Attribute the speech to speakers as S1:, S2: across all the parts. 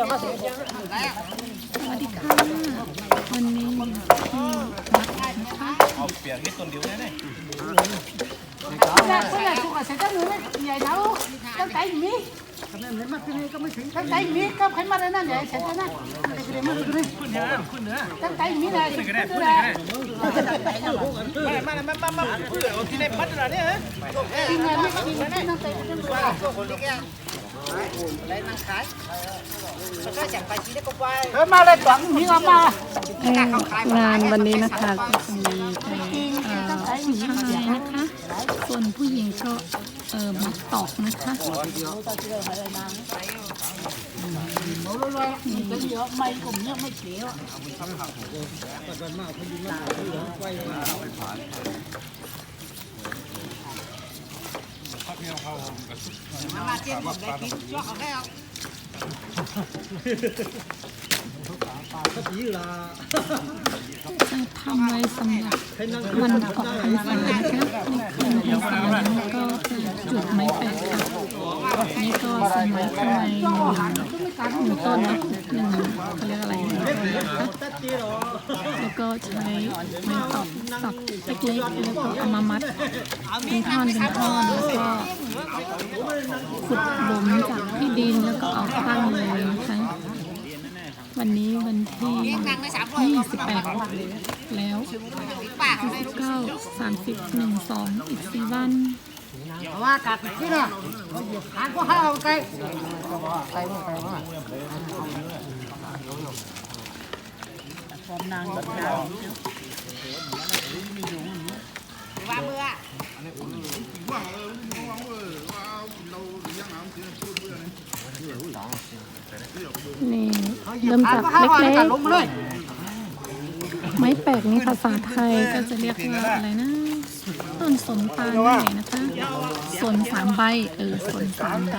S1: วัสดีค่ะวันนี้ที่วัดนะคะ
S2: เอาเปียกนิดต้นเดียว
S1: ได้ไหมค
S3: นไหนกูก็เสร็จ
S2: แล้วเนี่
S4: ยใหญ่แล้วตั้งใจอย่างนี้ตั้งใจอย่างนี้ก็ใครมาได้นั่
S2: นให
S3: ญ่เสร็จแล้ว
S2: นะคุณเหนือคุณเหนือ
S4: ตั้งใจ
S2: อย่างนี้นะคุ
S4: ณ
S2: เหนือ
S4: คุ
S2: ณเหนือมามามามามาที่ไหนพัดอะไรเนี่ยฮะที่ไหนไม่กินไม่
S4: ตั
S3: ้ง
S5: ใจคุณ
S2: เหนือ ยฮะ
S4: cái này mới cái này nó tay cái này Thôi mà lại toàn mi mà mà
S1: เอ่องานวันนี้นะคะก็จะมีเอ่อผู้ชายนะคะ ส่วนผู้หญิงก็เออมัดตอกนะคะ
S4: มาเต็มหมดเลยกินชั่วเข
S6: าแล้ว
S1: จะทำไว้สำหรับวันออกพรรษานะคะนี่คือวันพรรษาแล้วก็จะจุดไม้แปะค่ะนี่ก็ใส่ไม้ข้างในหนึ่งต้นนะหนึ่งเขาเรียกอะไรหนึ่งนะคะแล้วก็ใช้ไม้ตอกสับเล็กๆแล้วก็เอามามัดเป็นท่อนเป็นท่อนแล้วก็ขุดหลุมจากที่ดินแล้วก็เอาตั้งเลย วันนี้วันที่28แล้ว19 30 12อีก4วัน
S4: ว่ากลับที่น่ะ
S6: หาน
S4: ก็ห้าวไกลไกลไกลมากความ
S1: นางว่าเมื่อ เริ่มจาก
S4: hai
S1: เล็
S4: hai
S1: ก
S4: cả lúng lên
S1: ๆไม้แปลกนี่ภาษาไทยก็จะเรียกว่าอะไรนะต้นสนปานนี่นเองนะคะสนสามใบเออสนสามใบ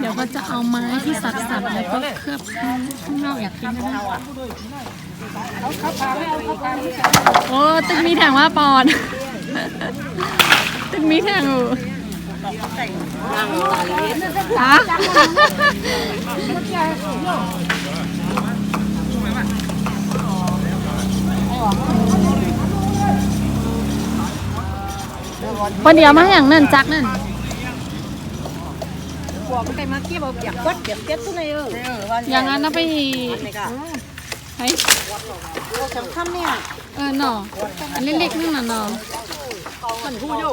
S1: เดี๋ยวก็จะเอาไม้ที่สับๆแล้วก็เคลือบข้างข้างนอกอีกทีนะคะโอ้ตึกมีแถงว่าปอน ตึกมีแถงอยู่ ฮะนเดียวมาอย่างนั่นจักนั่น
S6: บออ
S1: อย่างนั้นนะไป
S6: ไอ้
S1: สำคั
S6: ญเนี่ย
S1: เออหนออันเล็กๆนั่นน่ะหนอมันหูอยู่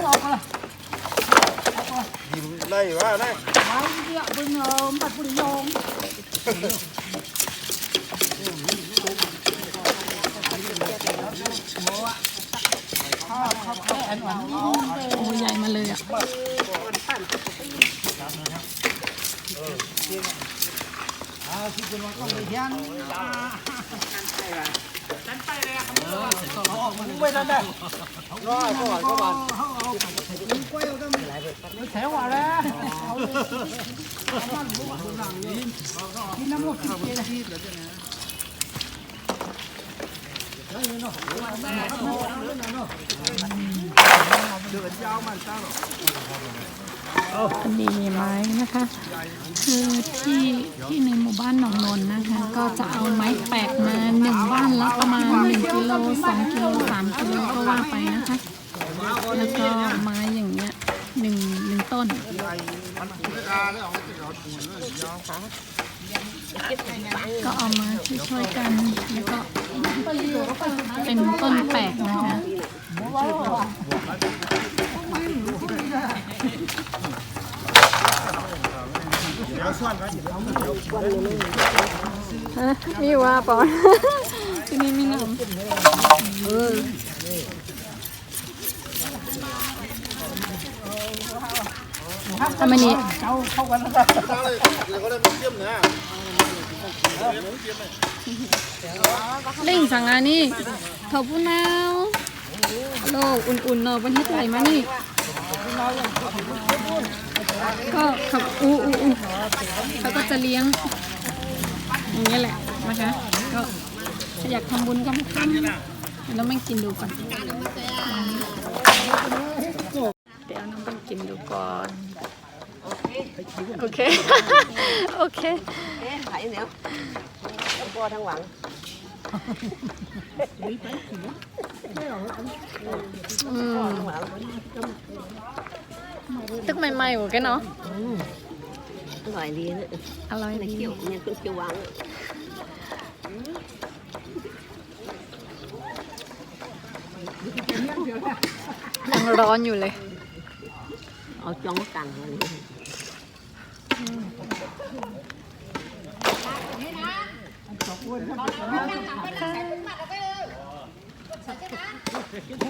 S1: ว่า
S2: ได้
S4: Đấy, cái ạ, bên ờ, mặt phụ nữ nhôm.
S1: โอ้ใหญ่มาเลยอะ
S2: ไม่ทันได้รอยก่อนก็บาน
S4: Thế quả đấy. Cái năm một cái kia này.
S1: พอดีไม้นะคะคือที่ที่ในหมู่บ้านหนองนนนะคะ ก็จะเอาไม้แปลกมาหนึ่งบ้านละประมาณ1กิโล2กิโล3กิโลก็ว่าไปนะคะ แล้วก็ไม้ ต้นก็เอามาช่วยๆกันแล้วก็เป็นต้นแปลกนะคะ
S7: มีว่าปอน
S1: ที่นี่มีน้ำ ทำไมนี้
S4: เอาเข้ากันแล้ว
S1: เล่งสั่งอันนี้ขอบคุณนาวโลกอุ่นๆเนอะวันที่ไหลมานี่ก็ขับอูอูอูเขาก็จะเลี้ยง อย่างนี้ยแหละนะคะก็อยากทำบุญก็มาทำแล้วไม่กินดูก่อน เดี๋ยวน้องต้องกินดูก่อน โอเคโอเค
S6: เอ๊ะไหนเดี๋ยวทั้งปอทั้งหวัง
S1: อืม
S6: ทั้งหวัง
S1: ตึกใหม่ๆหัวกันเนาะ
S6: อร่อยดีนะ
S1: อร่อย
S6: ใน
S1: ดี
S6: เคี่ยวเนี่ยเป็นเคี่ยวหวัง
S1: ยังร้อนอยู่เลย
S6: เอาจ้องกันวันนี้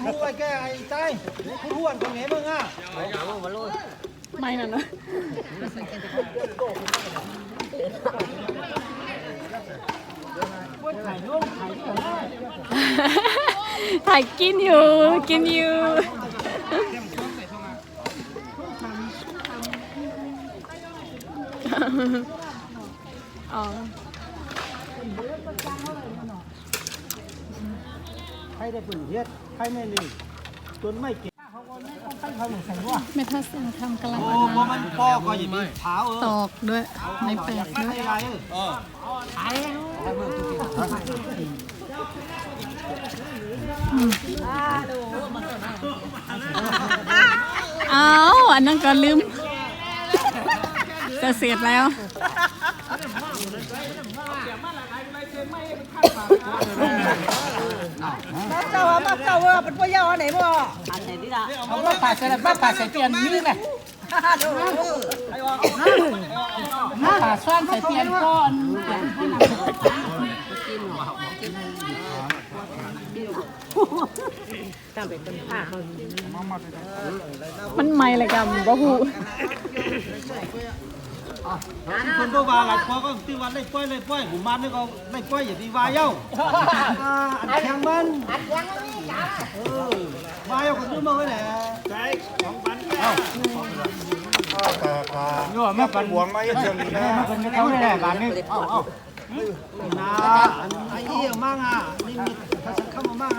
S2: รู้ไอ้แกไอ้ใจรู้อันตรงไหนมึงอะ
S6: เอามาโรย
S1: ไม่น่ะเนอะถ่ายกินอยู่ กินอยู่ อ๋อ
S2: ใครได้ปืนเฮ็ดใครไม่นี่จนไม่เก่งใครเขาหนึ่งใส่ว่า
S1: แม่ทัศน์ทำกำลัง
S2: โอ้
S1: เอา
S2: พอ
S1: น้
S2: มันพ่อก็อย่ามีเท้าเอำ
S1: ต
S2: อ
S1: อกด้วยในแปลกด้วย
S2: ไม่ไรเออ
S1: อ้าวอันนั้นก็ลืม จะเสร็จแล้ว
S6: เจ้ามาเจ้าว่าเป็นพ่อยาไหนบ่อันไหนดีล่ะ
S4: เอามาป่าใส่มาป่าใส่เตียนนี่แหละมาป่าซ่อนใส่เตียนก่อน
S6: ตามไปเป็นผ้าเขา
S1: มันไม่เลยกันบ่ฮู้
S2: คนก็ว่าหลายพ่อก็ตีวันได้ป้อยได้ป้อยผมมันนี่ก็ได้ป้อยอย่าตีวายเย้าอันแข็งมันอันแข็งมันนี่จ้าเออวายเย้าคนนู้นมาไว้ไหนใจของปันแก้ว
S5: โย่มาปันบวงมาเยอะเชียวนี่นะ
S2: คนนี้เขาแหละบ้านนี้เอาเอ้านาอันไอ้เหี้ยมั่งอะนี่มีภาษาคำมา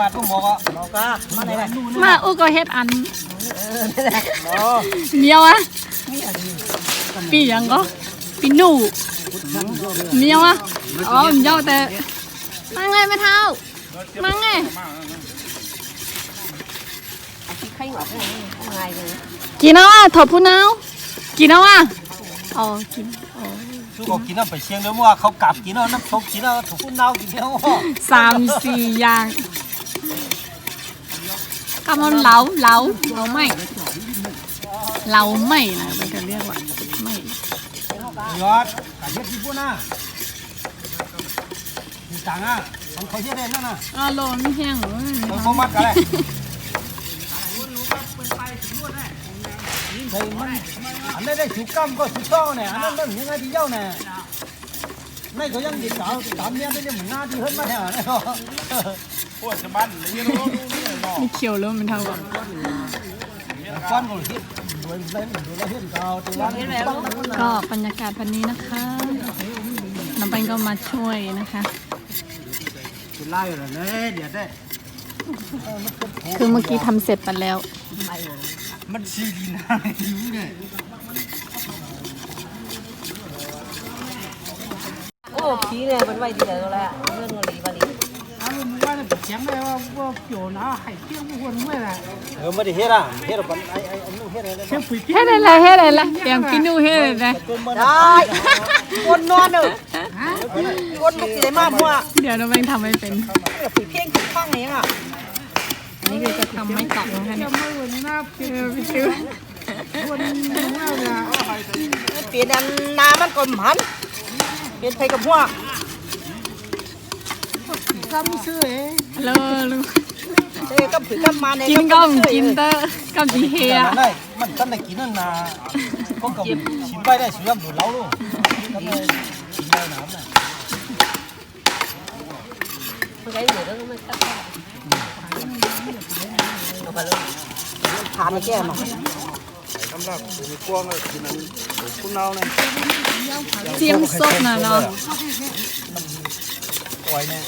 S2: มั่งอะ đó là nhưng mà tôi mua có nó có mà này này
S1: มาอู้ก็เฮ็ดอันเมียวอะปีหยังก็ปีหนูเมียวอะอ๋อเมียวแต่มาไงไม่เท่ามาไง
S6: ที่ไข่หงอกไงเลย
S1: กินเอาอะถอดผู้นาวกินเอาอะอ๋อกินอ๋อ
S2: chú có kín nó phải xiên nữa mua không cặp kín nó nó không kín nó thủ phun nào kín nhau
S1: สามสี่อย่าง กำลังเหลาเหลาเหลาไม่เหลาไม่นะมันจะเรียกว่าไม่
S2: giọt cả hết đi buôn à thì chẳng à không có hết đây nữa nè
S1: อ๋อโลนไม่แห้งเหรอ
S2: không có mắt cả đây thì mình anh đây đây chú cam có chú to này anh đây những ai đi dâu này này có dân gì cả tạm nhiên đây mình na đi hơn mà hả này
S5: ปวดสะบันเลยโน้ตนี่เนาะ
S1: มีเขียวแล้วมันเท่ากัน
S2: con còn hết đuổi lên đuổi lên hết cao từ lăng
S1: ก็บรรยากาศวันนี้นะคะน้องปันก็มาช่วยนะคะคือเมื่อกี้ทำเสร็จไปแล้ว
S2: มันชีดีนะอยู่เนี่ย
S6: โอ้ผีเนี่ย มันไว้ดีแล้วแหละเรื่องอะไรบ้านี้
S4: 啊，我们晚上不讲了，我表那还讲不混回来，
S2: เออไม่ได้เฮ็ดอ่ะเฮ็ดอ่ะไอ้ไอ้ไอ้นู่นเฮ็ดอะไร
S4: 先回
S1: เฮ็ดอะไรเฮ็ดอะไรเตรียมกินนูเฮ็ดอะไร
S6: ได้คนนอนเนอะคนมันสิได้มาพัว
S1: เดี๋ยวน้องแบงค์ทำไม่เป็น
S6: ผีเพียงข้างนี้อ่ะ
S1: อันนี้คือจะทำไม่กลับนะคะเนี่ย
S4: 要么我那
S1: เออไปซื้อ
S4: 混那个，
S6: เปลี่ยนอันน้ำมันก่อนหัน เป็นไทยกับพว
S4: กข้ามซื้อ
S1: เองเลอลูก
S6: เอ้กำบผือกำมาใน
S1: กินก็กินเตอร์กำบจีเฮีย
S2: มันตั้งแต่กินนั่นนาก็กับชิมไปได้สุดยอดดูเล้าลูกกำบเลยชิมได้น้ำน่ะ
S6: ไงเลยวต้อมาแก้มาำ
S5: หรับมีกวางก็กินอันคุณเอาเนี่ย
S1: เจียมซบนะเนาะ
S2: ปล่อยเนี่ย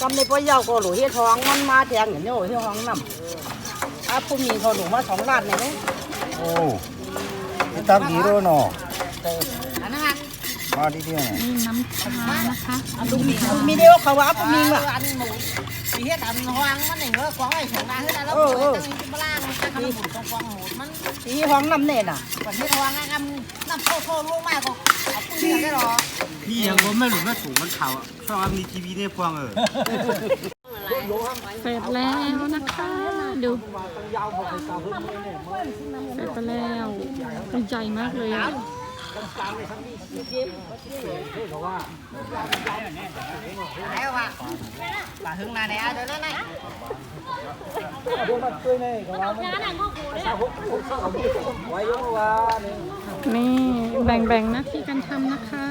S6: กำในพ่อยาวก็หลูเฮ็ดท้องมันมาแทงอย่างนี้โอ้เฮ็ดท้องน้ำอาผู้มีเขาหลูมาสองล้านเนี่ย
S5: โอ้ยตามดีด้วยเนาะ
S6: อันนั้น
S5: มาดีเดียวเนี่ย
S1: นี่น้ำชานะคะ
S6: ลูกมีมีเดียวเขาว่าผู้มีอะอันหมูสีเฮ็ดอันห้องมันอย่างเงี้ยกวางไอ้ของนาเฮ็ดแล้วเออตั้งที่บ้านตั้งขนมตรงกวางหมูมันสีห้องน้ำเนี่ยน่ะ
S4: วันนี้ระวังนะกันน้ำโคโค่ลูกมากก็เอาปืนได้หรอ
S2: พี่ยังก็ไม่หลุดไม่สูงมันข่าวชอบมีทีวีเนี่ยฟังเออ
S1: เสร็จแล้วนะคะดูเสร็จไปแล้วใหญ่มากเลยอะ
S4: แล้วว่ะปลาหึงนาเนี่ยเดี๋ยวนั่นไง
S1: นี่แบ่งๆหน้าที่กันทำนะคะ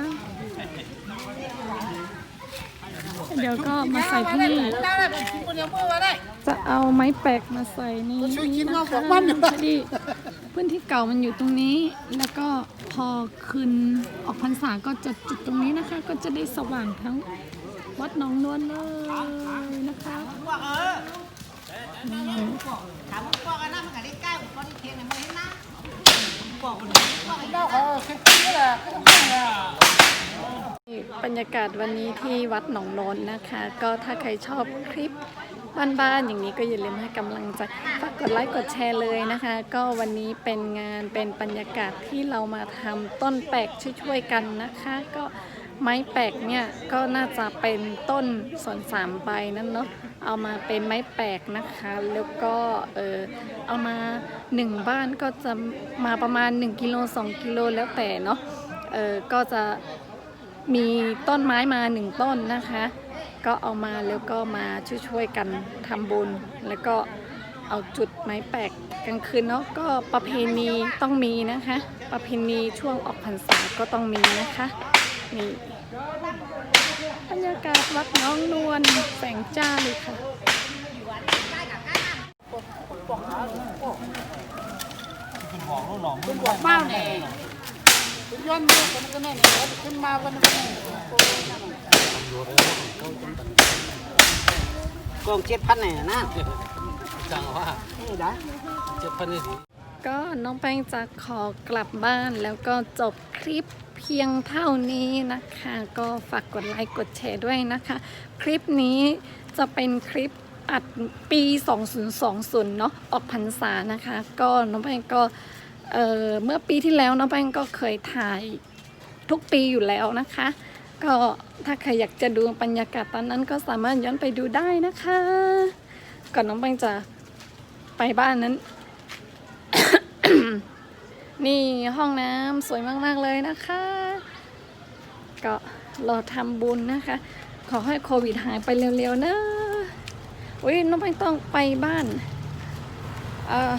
S1: เดี๋ยวก็มาใส่ที่นี่
S4: ได้ได้เป็นชิ้นคนเดียวเมื่อวานได้
S1: จะเอาไม้แปลกมาใส่นี่นะคะพอดีพื้นที่เก่ามันอยู่ตรงนี้ แล้วก็พอคืนออกพรรษาก็จะจุดตรงนี้นะคะ ก็จะได้สว่างทั้งวัดหนองนวลเลยนะคะ
S4: ถามพวกกัน บร
S1: รยากาศวันนี้ที่วัดหนองนนนะคะ ก็ถ้าใครชอบคลิปบ้านๆอย่างนี้ก็อย่าลืมให้กำลังใจฝากกดไลค์กดแชร์เลยนะคะ ก็วันนี้เป็นงานเป็นบรรยากาศที่เรามาทำต้นแปลกช่วยๆกันนะคะ ก็ไม้แปลกเนี่ยก็น่าจะเป็นต้นส่วนสามใบนั่นเนาะเอามาเป็นไม้แปลกนะคะ แล้วก็เออเอามาหนึ่งบ้านก็จะมาประมาณ1กิโล2กิโลแล้วแต่เนาะเออก็จะ มีต้นไม้มาหนึ่งต้นนะคะ ก็เอามาแล้วก็มาช่วยๆกันทำบุญ แล้วก็เอาจุดไม้แปลกกลางคืนเนาะก็ประเพณีต้องมีนะคะ ประเพณีช่วงออกพรรษาก็ต้องมีนะคะนี่บรรยากาศวัดน้องนวลแสงจ้าเลยค่ะ
S2: บอกลูกหนองมึง
S4: บอกบ้านเนี่ยย้อนมือกันก็แน่เนี่ย ขึ้นมาวันนี้
S6: กองเจ็ดพันเนี่ยนะ
S2: จังว่า
S6: นี่ได้
S2: เจ็ดพันนี่
S1: ก็น้องแป้งจะขอกลับบ้านแล้วก็จบคลิปเพียงเท่านี้นะคะ ก็ฝากกดไลค์กดแชร์ด้วยนะคะ คลิปนี้จะเป็นคลิปอัดปี 2020 เนาะออกพรรษานะคะ ก็น้องแป้งก็ เเมื่อปีที่แล้วน้องแป้งก็เคยถ่ายทุกปีอยู่แล้วนะคะ ก็ถ้าใครอยากจะดูบรรยากาศตอนนั้นก็สามารถย้อนไปดูได้นะคะ ก่อนน้องแป้งจะไปบ้านนั้น นี่ห้องน้ำสวยมาก ๆ เลยนะคะ ก็รอทำบุญนะคะ ขอให้โควิดหายไปเร็ว ๆ นะอุ้ยน้องไม่ต้องไปบ้าน เอ่อ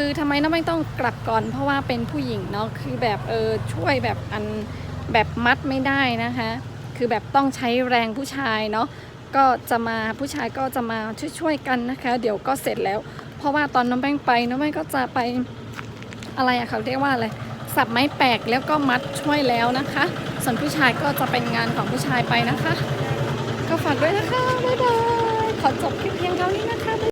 S1: คือทำไมน้องไม่ต้องกลับก่อน เพราะว่าเป็นผู้หญิงเนาะคือแบบเออช่วยแบบอันแบบมัดไม่ได้นะคะ คือแบบต้องใช้แรงผู้ชายเนาะก็จะมาผู้ชายก็จะมาช่วยๆกันนะคะ เดี๋ยวก็เสร็จแล้ว เพราะว่าตอนน้องแป้งไปน้องแป้งก็จะไปอะไรอะเขาเรียกว่าอะไรสับไม้แปลกแล้วก็มัดช่วยแล้วนะคะ ส่วนผู้ชายก็จะเป็นงานของผู้ชายไปนะคะ ก็ฝากด้วยนะคะบ๊ายบายขอจบคลิปเพียงเท่านี้นะคะ